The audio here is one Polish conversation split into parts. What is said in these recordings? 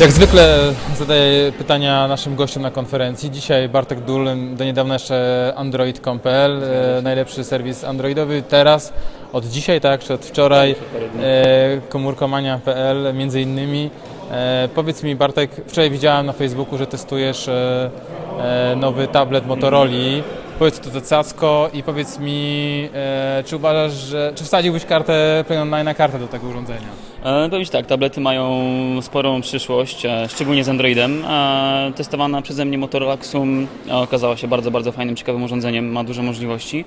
Jak zwykle zadaję pytania naszym gościom na konferencji. Dzisiaj Bartek Dul, do niedawna jeszcze android.pl, e, najlepszy serwis androidowy. Teraz, od dzisiaj, tak, czy od wczoraj, e, komórkomania.pl między innymi. E, powiedz mi Bartek, wczoraj widziałem na Facebooku, że testujesz e, nowy tablet Motorola. Powiedz to za cacko i powiedz mi, e, czy uważasz, że, czy wsadziłbyś kartę Play Online na kartę do tego urządzenia? E, tak, tablety mają sporą przyszłość, e, szczególnie z Androidem. E, Testowana przeze mnie Motorola Xum okazała się bardzo, bardzo fajnym, ciekawym urządzeniem, ma dużo możliwości.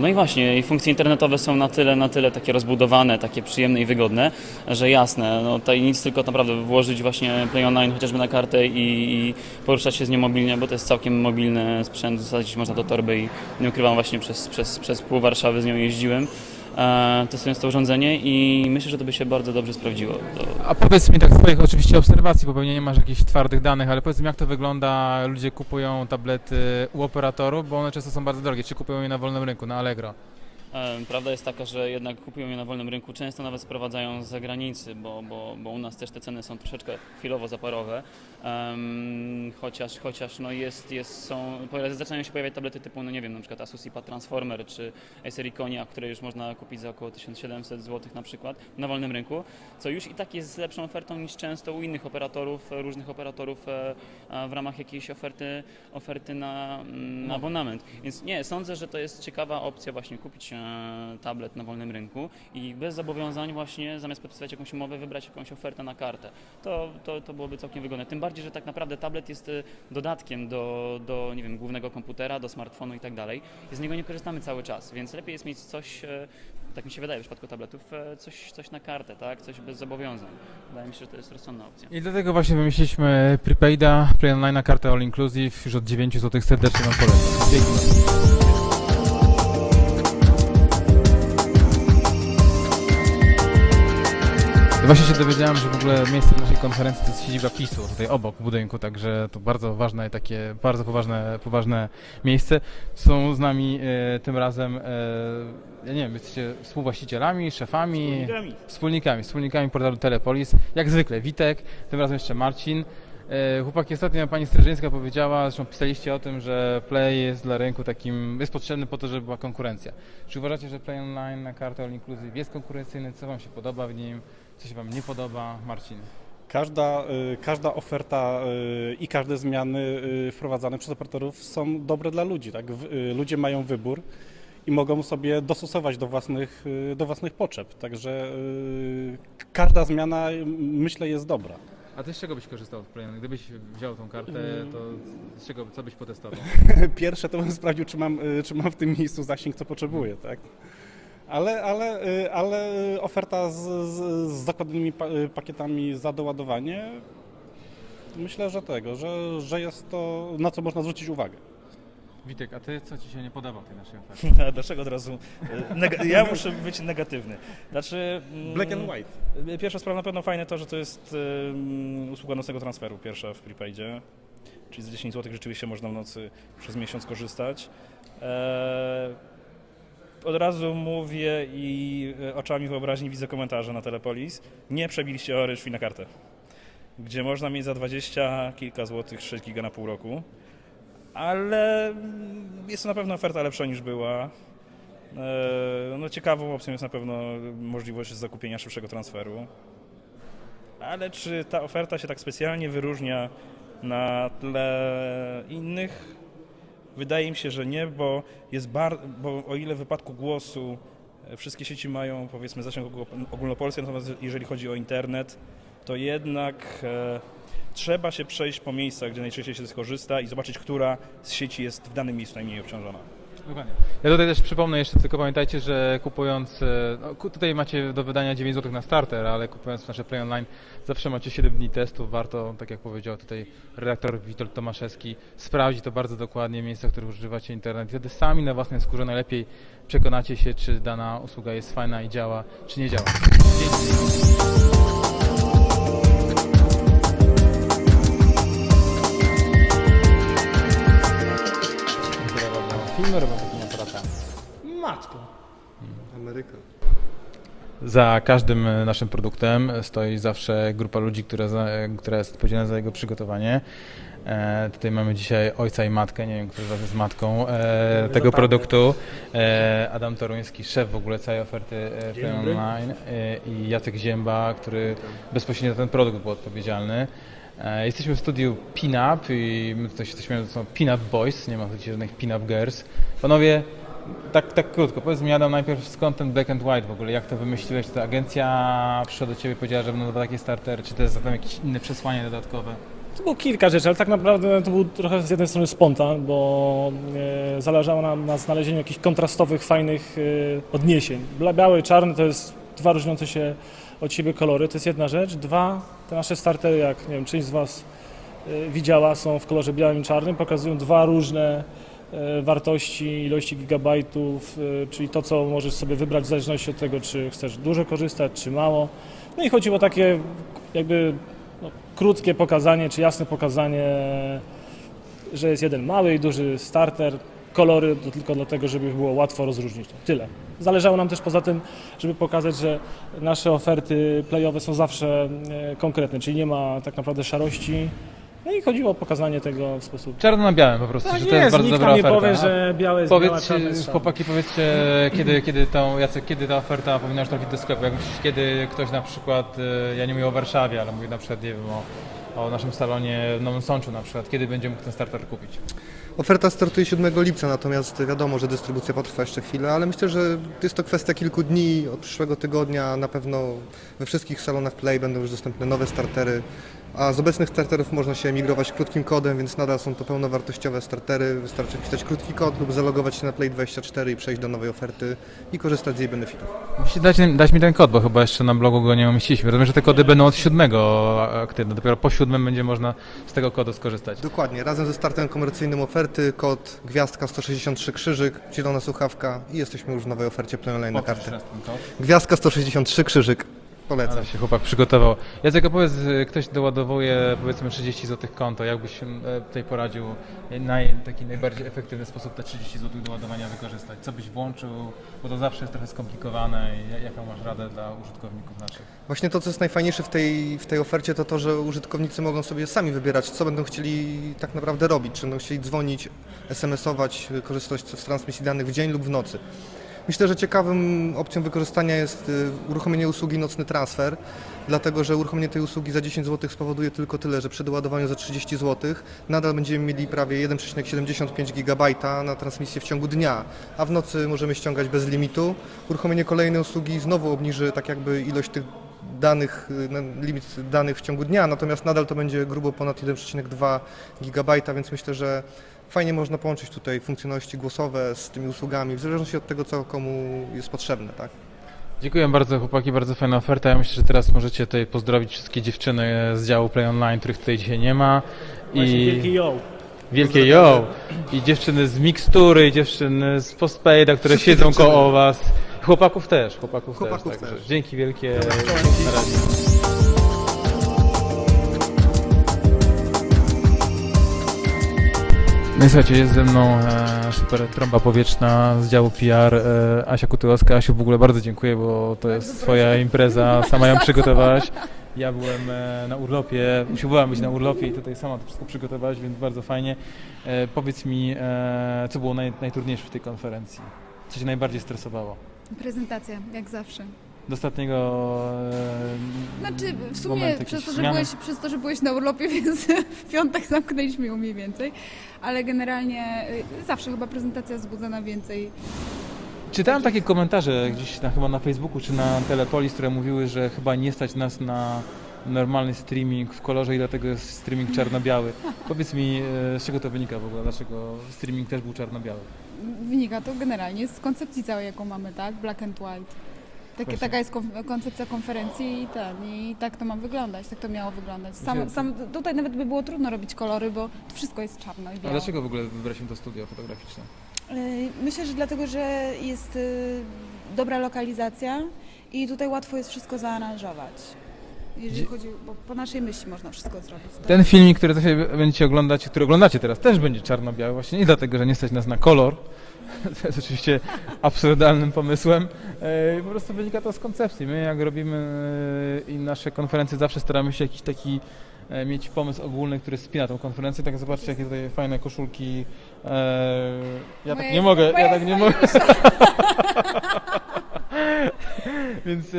No i właśnie, funkcje internetowe są na tyle, na tyle takie rozbudowane, takie przyjemne i wygodne, że jasne, no tutaj nic tylko naprawdę włożyć właśnie Play Online chociażby na kartę i, i poruszać się z nią mobilnie, bo to jest całkiem mobilny sprzęt, wsadzić można do torby i nie ukrywam właśnie przez, przez, przez pół Warszawy z nią jeździłem testując to urządzenie i myślę, że to by się bardzo dobrze sprawdziło. To, A powiedz mi tak z Twoich oczywiście obserwacji, bo pewnie nie masz jakichś twardych danych, ale powiedz mi jak to wygląda, ludzie kupują tablety u operatorów, bo one często są bardzo drogie, czy kupują je na wolnym rynku, na Allegro. Prawda jest taka, że jednak kupują je na wolnym rynku, często nawet sprowadzają z zagranicy, bo, bo, bo u nas też te ceny są troszeczkę chwilowo zaporowe, Em, chociaż, chociaż no jest, jest, są, zaczynają się pojawiać tablety typu, no nie wiem, na przykład Asus iPad Transformer czy Acer Iconia, które już można kupić za około 1700 zł na przykład na wolnym rynku, co już i tak jest lepszą ofertą niż często u innych operatorów, różnych operatorów e, w ramach jakiejś oferty, oferty na, mm, na abonament. Więc nie, sądzę, że to jest ciekawa opcja właśnie kupić e, tablet na wolnym rynku i bez zobowiązań właśnie zamiast podpisać jakąś umowę wybrać jakąś ofertę na kartę. To, to, to byłoby całkiem wygodne. Tym bardziej, że tak naprawdę tablet jest e, dodatkiem do, do nie wiem, głównego komputera, do smartfonu i tak dalej. I z niego nie korzystamy cały czas, więc lepiej jest mieć coś, e, tak mi się wydaje w przypadku tabletów, e, coś, coś na kartę, tak? Coś bez zobowiązań. Wydaje mi się, że to jest rozsądna opcja. I dlatego właśnie wymyśliliśmy prepaida, Play Online kartę All Inclusive, już od 9 zł serdecznie Wam polecam. Dzięki. Właśnie się dowiedziałem, że w ogóle miejsce naszej konferencji to jest siedziba PiSu, tutaj obok budynku, także to bardzo ważne i takie bardzo poważne, poważne miejsce. Są z nami e, tym razem, e, ja nie wiem, jesteście współwłaścicielami, szefami, Wspólnikami. wspólnikami, wspólnikami portalu Telepolis. Jak zwykle Witek, tym razem jeszcze Marcin. E, Chłopaki, ostatnio pani Strzeżyńska powiedziała, zresztą pisaliście o tym, że Play jest dla rynku takim, jest potrzebny po to, żeby była konkurencja. Czy uważacie, że Play Online na kartę All Inclusive jest konkurencyjny? Co Wam się podoba w nim? Co się Wam nie podoba? Marcin. Każda, y, każda oferta y, i każde zmiany y, wprowadzane przez operatorów są dobre dla ludzi. Tak? W- y, Ludzie mają wybór i mogą sobie dostosować do własnych, y, do własnych potrzeb. Także y, każda zmiana y, myślę jest dobra. A ty z czego byś korzystał w? Gdybyś wziął tą kartę, to z czego, co byś potestował? Pierwsze to bym sprawdził, czy mam, y, czy mam w tym miejscu zasięg, co potrzebuję. Tak? Ale, ale, y, ale oferta z, z, z zakładanymi y, pakietami za doładowanie myślę, że tego, że, że jest to, na co można zwrócić uwagę. Witek, a ty co ci się nie podoba w tej naszej ofercie? A Dlaczego od razu? Neg- ja muszę być negatywny. Znaczy. mm, Black and white. Pierwsza sprawa na pewno fajne to, że to jest um, usługa nocnego transferu, pierwsza w prepaidzie. Czyli za 10 zł rzeczywiście można w nocy przez miesiąc korzystać. E, od razu mówię i e, oczami wyobraźni widzę komentarze na Telepolis. Nie przebiliście o ryszwi na kartę. Gdzie można mieć za 20 kilka złotych 6 giga na pół roku. Ale mm, jest to na pewno oferta lepsza niż była. E, No, ciekawą opcją jest na pewno możliwość zakupienia szybszego transferu. Ale czy ta oferta się tak specjalnie wyróżnia na tle innych? Wydaje mi się, że nie, bo jest bar- bo o ile w wypadku głosu e, wszystkie sieci mają powiedzmy zasięg ogól- ogólnopolski, natomiast jeżeli chodzi o internet, to jednak e, trzeba się przejść po miejscach, gdzie najczęściej się skorzysta i zobaczyć, która z sieci jest w danym miejscu najmniej obciążona. Dokładnie. Ja tutaj też przypomnę jeszcze, tylko pamiętajcie, że kupując, e, no, tutaj macie do wydania 9 zł na starter, ale kupując nasze Play Online zawsze macie 7 dni testów. Warto, tak jak powiedział tutaj redaktor Witold Tomaszewski, sprawdzić to bardzo dokładnie, miejsca, w których używacie internet. Wtedy sami na własnej skórze najlepiej przekonacie się, czy dana usługa jest fajna i działa, czy nie działa. Które Za każdym e, naszym produktem stoi zawsze grupa ludzi, która, za, e, która jest odpowiedzialna za jego przygotowanie. E, tutaj mamy dzisiaj ojca i matkę, nie wiem, kto z Was jest matką e, tego produktu. E, Adam Toruński, szef w ogóle całej oferty e, Online e, i Jacek Zięba, który bezpośrednio za ten produkt był odpowiedzialny. E, Jesteśmy w studiu Pinup i my tutaj się śmiejemy, to są Pinup Boys, nie ma tutaj żadnych Pinup Girls. Panowie, tak, tak krótko, powiedz mi Adam najpierw skąd ten Black and White w ogóle, jak to wymyśliłeś, czy ta agencja przyszła do Ciebie i powiedziała, że będą takie startery, czy to jest zatem jakieś inne przesłanie dodatkowe? To było kilka rzeczy, ale tak naprawdę to był trochę z jednej strony spontan, bo e, zależało nam na znalezieniu jakichś kontrastowych, fajnych e, odniesień. Biały czarny to jest dwa różniące się od siebie kolory, to jest jedna rzecz. Dwa, te nasze startery, jak nie wiem, część z Was e, widziała, są w kolorze białym i czarnym, pokazują dwa różne wartości, ilości gigabajtów, e, czyli to, co możesz sobie wybrać w zależności od tego, czy chcesz dużo korzystać, czy mało. No i chodziło o takie jakby no, krótkie pokazanie, czy jasne pokazanie, że jest jeden mały i duży starter, kolory to tylko dlatego, żeby było łatwo rozróżnić. Tyle. Zależało nam też poza tym, żeby pokazać, że nasze oferty playowe są zawsze e, konkretne, czyli nie ma tak naprawdę szarości. No i chodziło o pokazanie tego w sposób... Czarno na białym po prostu, Tak że to jest bardzo nikt dobra nam nie oferta. powie, że białe jest białe, Powiedzcie, czarne jest czarne. chłopaki, powiedzcie, kiedy, kiedy, tą, Jacek, kiedy ta oferta powinna już trafić do sklepu? Jak myślisz, kiedy ktoś na przykład, e, ja nie mówię o Warszawie, ale mówię na przykład, nie wiem, o, o naszym salonie w Nowym Sączu na przykład, kiedy będzie mógł ten starter kupić? Oferta startuje 7 lipca, natomiast wiadomo, że dystrybucja potrwa jeszcze chwilę, ale myślę, że jest to kwestia kilku dni. Od przyszłego tygodnia na pewno we wszystkich salonach Play będą już dostępne nowe startery, a z obecnych starterów można się emigrować krótkim kodem, więc nadal są to pełnowartościowe startery. Wystarczy wpisać krótki kod lub zalogować się na Play24 i przejść do nowej oferty i korzystać z jej benefitów. Musicie dać, dać mi ten kod, bo chyba jeszcze na blogu go nie umieściliśmy. Rozumiem, że te kody będą od 7 aktywne, dopiero po 7 będzie można z tego kodu skorzystać. Dokładnie, razem ze startem komercyjnym oferty, kod gwiazdka 163 krzyżyk, zielona słuchawka i jesteśmy już w nowej ofercie Play Online na kod. Gwiazdka 163 krzyżyk. Polecam. Ale się chłopak przygotował. Jacek, a powiedz, y, ktoś doładowuje powiedzmy 30 zł konto, jakbyś się e, tutaj poradził naj, taki najbardziej efektywny sposób te 30 zł do ładowania wykorzystać? Co byś włączył, bo to zawsze jest trochę skomplikowane i jaką masz radę dla użytkowników naszych? Właśnie to, co jest najfajniejsze w tej, w tej ofercie, to to, że użytkownicy mogą sobie sami wybierać, co będą chcieli tak naprawdę robić. Czy będą chcieli dzwonić, SMS-ować, korzystać z transmisji danych w dzień lub w nocy. Myślę, że ciekawym opcją wykorzystania jest y, uruchomienie usługi Nocny Transfer, dlatego że uruchomienie tej usługi za 10 zł spowoduje tylko tyle, że przy doładowaniu za 30 zł nadal będziemy mieli prawie 1,75 GB na transmisję w ciągu dnia, a w nocy możemy ściągać bez limitu. Uruchomienie kolejnej usługi znowu obniży tak jakby ilość tych danych, y, limit danych w ciągu dnia, natomiast nadal to będzie grubo ponad 1,2 GB, więc myślę, że fajnie można połączyć tutaj funkcjonalności głosowe z tymi usługami, w zależności od tego, co komu jest potrzebne, tak? Dziękuję bardzo chłopaki, bardzo fajna oferta. Ja myślę, że teraz możecie tutaj pozdrowić wszystkie dziewczyny z działu Play Online, których tutaj dzisiaj nie ma. Właśnie wielki yo. Wielkie yo! I dziewczyny z mikstury, i dziewczyny z postpaida, które Wszystkie siedzą dziewczyny. koło was. Chłopaków też, chłopaków, Chłopaków też. Także też. Dzięki wielkie. Na razie. No i słuchajcie, jest ze mną e, super trąba powietrzna z działu PR e, Asia Kutyłowska. Asiu, w ogóle bardzo dziękuję, bo to jest twoja impreza, sama ją przygotowałaś. Ja byłem e, na urlopie, usiłowałem być na urlopie i tutaj sama to wszystko przygotowałaś, więc bardzo fajnie. E, powiedz mi, e, co było naj, najtrudniejsze w tej konferencji? Co cię najbardziej stresowało? Prezentacja, jak zawsze. Do ostatniego e, Znaczy, w sumie momentu przez to, że zmiany? byłeś, przez to, że byłeś na urlopie, więc w piątek zamknęliśmy ją mniej więcej, ale generalnie y, zawsze chyba prezentacja wzbudza na więcej. Czytałem takie komentarze gdzieś na, chyba na Facebooku czy na Telepolis, które mówiły, że chyba nie stać nas na normalny streaming w kolorze i dlatego jest streaming czarno-biały. Powiedz mi, e, z czego to wynika w ogóle? Dlaczego streaming też był czarno-biały? Wynika to generalnie z koncepcji całej, jaką mamy, tak? Black and white. Takie, taka jest kon- koncepcja konferencji i, ten, i tak to ma wyglądać, tak to miało wyglądać. Sam, Gdzie- sam, tutaj nawet by było trudno robić kolory, bo to wszystko jest czarno i A białe. dlaczego w ogóle wybraliśmy to studio fotograficzne? Y, Myślę, że dlatego, że jest y, dobra lokalizacja i tutaj łatwo jest wszystko zaaranżować. Jeżeli chodzi, bo po naszej myśli można wszystko zrobić. Tak? Ten filmik, który za chwilę będziecie oglądać, który oglądacie teraz, też będzie czarno-biały, właśnie nie dlatego, że nie stać nas na kolor, to jest oczywiście absurdalnym pomysłem, e, po prostu wynika to z koncepcji. My jak robimy e, i nasze konferencje zawsze staramy się jakiś taki e, mieć pomysł ogólny, który spina tą konferencję, tak zobaczcie jakie tutaj fajne koszulki. Ja tak nie mogę, ja tak nie mogę. Więc e,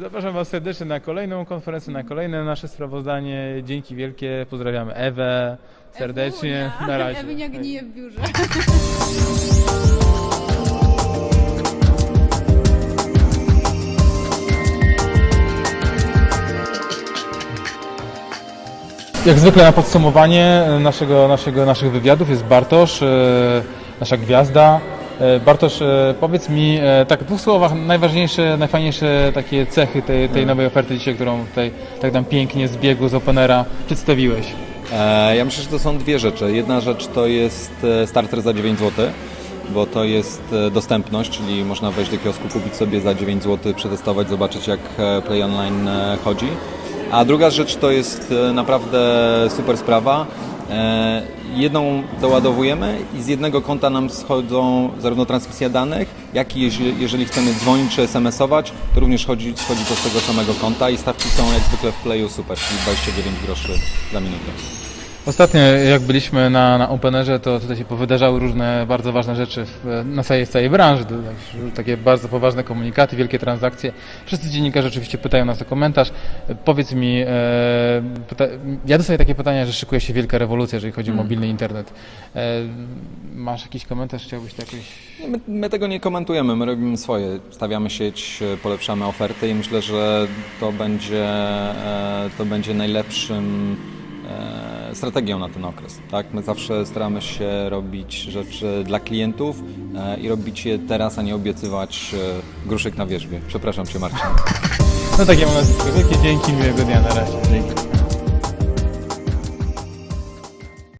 zapraszam Was serdecznie na kolejną konferencję, na kolejne nasze sprawozdanie. Dzięki wielkie, pozdrawiamy Ewę serdecznie. Ewunia. Na razie. Ewunia gnije w biurze. Jak zwykle na podsumowanie naszego, naszego, naszych wywiadów jest Bartosz, e, nasza gwiazda. E, Bartosz, e, powiedz mi e, tak w dwóch słowach najważniejsze, najfajniejsze takie cechy tej, tej nowej oferty dzisiaj, którą tutaj tak nam pięknie z biegu z Openera przedstawiłeś. Ja myślę, że to są dwie rzeczy. Jedna rzecz to jest starter za 9 zł, bo to jest dostępność, czyli można wejść do kiosku, kupić sobie za 9 zł, przetestować, zobaczyć jak Play Online chodzi. A druga rzecz to jest naprawdę super sprawa. E, Jedną doładowujemy i z jednego konta nam schodzą zarówno transmisja danych, jak i jeżeli, chcemy dzwonić czy SMS-ować, to również chodzi, schodzi to z tego samego konta i stawki są jak zwykle w Playu super, czyli 29 groszy za minutę. Ostatnio jak byliśmy na, na Openerze, to tutaj się powydarzały różne bardzo ważne rzeczy w, na całej, w całej branży. Tak- Takie bardzo poważne komunikaty, wielkie transakcje. Wszyscy dziennikarze oczywiście pytają nas o komentarz. Powiedz mi, e, pyta, ja dostaję takie pytania, że szykuje się wielka rewolucja, jeżeli chodzi o mobilny internet. E, masz jakiś komentarz? Chciałbyś to jakoś... My, my tego nie komentujemy, my robimy swoje. Stawiamy sieć, e, polepszamy oferty i myślę, że to będzie, e, to będzie najlepszym e, strategią na ten okres. Tak? My zawsze staramy się robić rzeczy dla klientów e, i robić je teraz, a nie obiecywać e, gruszek na wierzbie. Przepraszam Cię Marcin. No takie mam nazwisko. Wielkie dzięki, miłego dnia, na razie. Dzięki.